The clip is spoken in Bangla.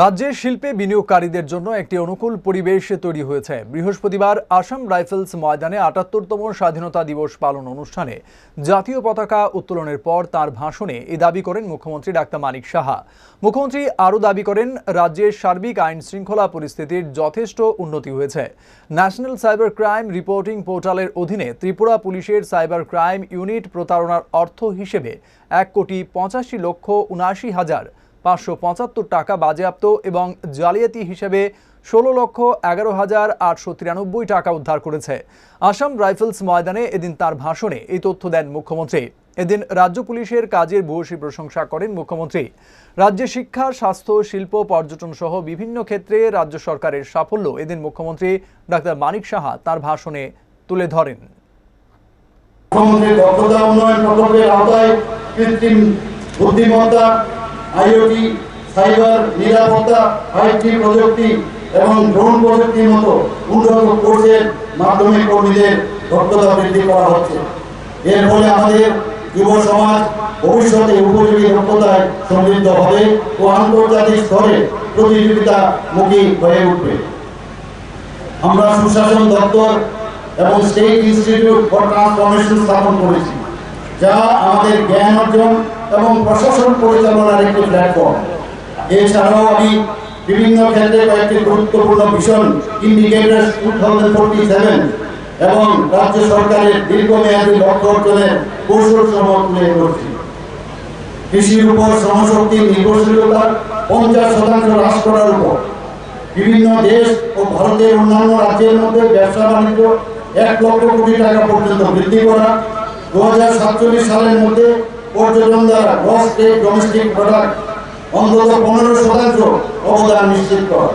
রাজ্যে শিল্পে বিনিয়োগকারীদের জন্য একটি অনুকূল পরিবেশ তৈরি হয়েছে। বৃহস্পতিবার আসাম রাইফেলস ময়দানে আটাত্তরতম স্বাধীনতা দিবস পালন অনুষ্ঠানে জাতীয় পতাকা উত্তোলনের পর তার ভাষণে এ দাবি করেন মুখ্যমন্ত্রী ডাক্তার মানিক সাহা। মুখ্যমন্ত্রী আরও দাবি করেন রাজ্যের সার্বিক আইন শৃঙ্খলা পরিস্থিতির যথেষ্ট উন্নতি হয়েছে। ন্যাশনাল সাইবার ক্রাইম রিপোর্টিং পোর্টালের অধীনে ত্রিপুরা পুলিশের সাইবার ক্রাইম ইউনিট প্রতারণার অর্থ হিসেবে এক কোটি পঁচাশি লক্ষ উনআশি হাজার পাঁচশো পঁচাত্তর টাকা বাজেয়াপ্ত এবং জালিয়াতি হিসেবে ষোলো লক্ষ এগারো হাজার আটশো তিরানব্বই টাকা উদ্ধার করেছে। আসাম রাইফেলস ময়দানে এদিন তার ভাষণে এই তথ্য দেন মুখ্যমন্ত্রী। এদিন রাজ্য পুলিশের কাজের ভূয়সী প্রশংসা করেন মুখ্যমন্ত্রী। রাজ্যে শিক্ষা, স্বাস্থ্য, শিল্প পর্যটন সহ বিভিন্ন ক্ষেত্রে রাজ্য সরকারের সাফল্য এদিন মুখ্যমন্ত্রী ডাক্তার মানিক সাহা তার ভাষণে তুলে ধরেন। মুখ্যমন্ত্রীর দক্ষতা উন্নয়ন প্রকল্পের আওতায় কৃত্রিম বুদ্ধিমত্তা আইওটি, সাইবার, নিরাপত্তা, আইটি প্রযুক্তি এবং ড্রোন প্রযুক্তির মতো উন্নত কোর্সের মাধ্যমে কর্মীদের দক্ষতা বৃদ্ধি করা হচ্ছে। এর ফলে আমাদের যুব সমাজ ভবিষ্যতে উপযোগী দক্ষতায় সমৃদ্ধ হবে ও আন্তর্জাতিক স্তরে প্রতিযোগিতামুখী হয়ে উঠবে। আমরা সুশাসন দপ্তর এবং স্টেট ইনস্টিটিউট ফর ট্রান্সফরমেশন স্থাপন করেছি, যা আমাদের জ্ঞান অর্জন এবং প্রশাসন পরিচালনার একটি প্ল্যাটফর্ম এছাড়াও আমি বিভিন্ন ক্ষেত্রে কয়েকটি গুরুত্বপূর্ণ mission indicator two thousand seven এবং রাজ্য সরকারের দীর্ঘমেয়াদী লক্ষ্য অর্জনের কৌশল সমূহ ধরছি। কৃষির উপর শ্রমশক্তি নির্ভরশীলতা, পঞ্চাশ শতাংশ হ্রাস করার উপর। বিভিন্ন দেশ ও ভারতের অন্যান্য রাজ্যের মধ্যে ব্যবসা বাণিজ্য এক লক্ষ কোটি টাকা পর্যন্ত বৃদ্ধি করা। দু হাজার সাতচল্লিশ সালের মধ্যে পর্যটন দ্বারা গ্রস ডোমেস্টিক প্রোডাক্ট অন্তত পনেরো শতাংশ অবদান নিশ্চিত করা।